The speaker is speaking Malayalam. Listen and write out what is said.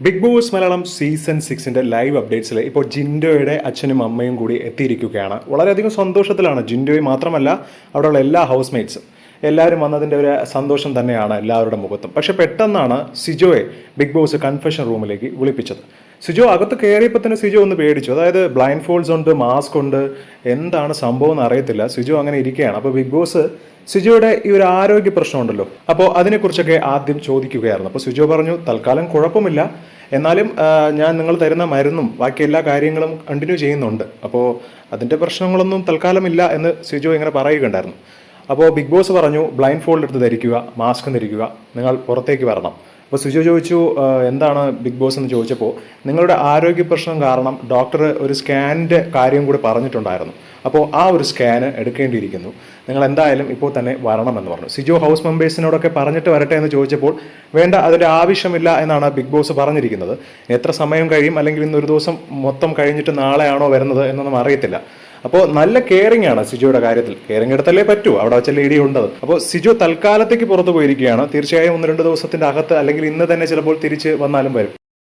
ബിഗ് ബോസ് മലയാളം സീസൺ സിക്സിന്റെ ലൈവ് അപ്ഡേറ്റ്സിൽ ഇപ്പോൾ ജിൻഡോയുടെ അച്ഛനും അമ്മയും കൂടി എത്തിയിരിക്കുകയാണ്. വളരെയധികം സന്തോഷത്തിലാണ് ജിൻഡോയെ മാത്രമല്ല അവിടെയുള്ള എല്ലാ ഹൗസ് മേറ്റ്സും എല്ലാവരും വന്നതിന്റെ ഒരു സന്തോഷം തന്നെയാണ് എല്ലാവരുടെ മുഖത്തും. പക്ഷെ പെട്ടെന്നാണ് സിജോയെ ബിഗ് ബോസ് കൺഫെഷൻ റൂമിലേക്ക് വിളിപ്പിച്ചത്. സിജോ അകത്ത് കയറിയപ്പോൾ തന്നെ സിജോ ഒന്ന് പേടിച്ചു. അതായത് ബ്ലൈൻഡ് ഫോൾസ് ഉണ്ട് മാസ്ക് ഉണ്ട് എന്താണ് സംഭവം എന്ന് അറിയത്തില്ല. സിജോ അങ്ങനെ ഇരിക്കുകയാണ്. അപ്പോൾ ബിഗ് ബോസ് സിജോയുടെ ഈ ഒരു ആരോഗ്യ പ്രശ്നമുണ്ടല്ലോ അപ്പോൾ അതിനെക്കുറിച്ചൊക്കെ ആദ്യം ചോദിക്കുകയായിരുന്നു. അപ്പോൾ സിജോ പറഞ്ഞു തൽക്കാലം കുഴപ്പമില്ല. എന്നാലും ഞാൻ നിങ്ങൾ തരുന്ന മരുന്നും ബാക്കി എല്ലാ കാര്യങ്ങളും കണ്ടിന്യൂ ചെയ്യുന്നുണ്ട്. അപ്പോൾ അതിന്റെ പ്രശ്നങ്ങളൊന്നും തൽക്കാലമില്ല എന്ന് സിജോ ഇങ്ങനെ പറയുകയുണ്ടായിരുന്നു. അപ്പോൾ ബിഗ് ബോസ് പറഞ്ഞു ബ്ലൈൻഡ് ഫോൾഡ് എടുത്ത് ധരിക്കുക മാസ്ക് ധരിക്കുക നിങ്ങൾ പുറത്തേക്ക് വരണം. അപ്പോൾ സുജു ചോദിച്ചു എന്താണ് ബിഗ് ബോസ് എന്ന് ചോദിച്ചപ്പോൾ നിങ്ങളുടെ ആരോഗ്യ പ്രശ്നം കാരണം ഡോക്ടർ ഒരു സ്കാനിന്റെ കാര്യം കൂടി പറഞ്ഞിട്ടുണ്ടായിരുന്നു. അപ്പോൾ ആ ഒരു സ്കാന് എടുക്കേണ്ടിയിരിക്കുന്നു. നിങ്ങൾ എന്തായാലും ഇപ്പോൾ തന്നെ വരണമെന്ന് പറഞ്ഞു. സിജോ ഹൗസ് മെമ്പേഴ്സിനോടൊക്കെ പറഞ്ഞിട്ട് വരട്ടെ എന്ന് ചോദിച്ചപ്പോൾ വേണ്ട അതിന്റെ ആവശ്യമില്ല എന്നാണ് ബിഗ് ബോസ് പറഞ്ഞിരിക്കുന്നത്. എത്ര സമയം കഴിയും? അല്ലെങ്കിൽ ഇന്നൊരു ദിവസം മൊത്തം കഴിഞ്ഞിട്ട് നാളെയാണോ വരുന്നത് എന്നൊന്നും അറിയത്തില്ല. അപ്പോൾ നല്ല കെയറിംഗ് ആണ് സിജോയുടെ കാര്യത്തിൽ. കെയറിംഗ് എടുത്തല്ലേ പറ്റൂ. അവിടെ വെച്ചല്ലേ ലേഡി ഉണ്ടത് അപ്പോൾ സിജോ തൽക്കാലത്തേക്ക് പുറത്തു പോയിരിക്കുകയാണ്. തീർച്ചയായും ഒന്ന് രണ്ട് ദിവസത്തിന്റെ അകത്ത് അല്ലെങ്കിൽ ഇന്ന് തന്നെ ചിലപ്പോൾ തിരിച്ച് വന്നാലും വരും.